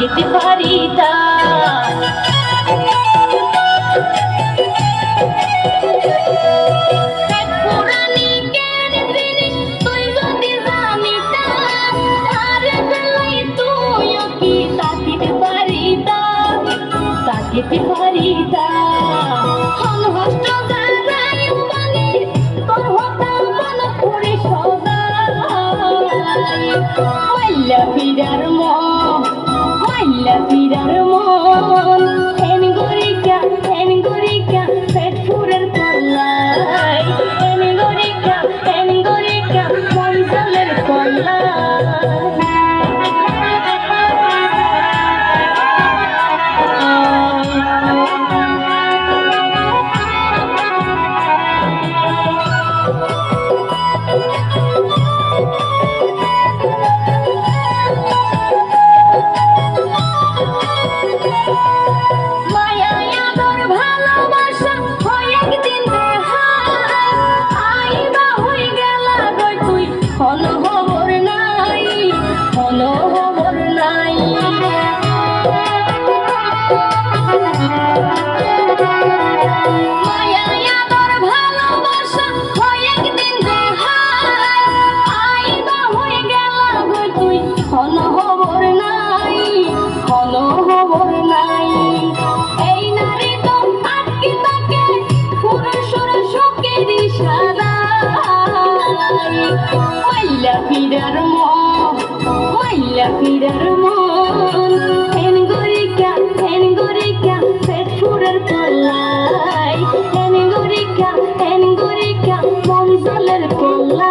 যেতে পারি তা মাল্লা ফিরার মন মাল্লা ফিরার মন ফ্যান গরিকা ফ্যান গরিকা পেট ফুরে Maya Pirarmo, Maya Pirarmo. জালের পাল্লা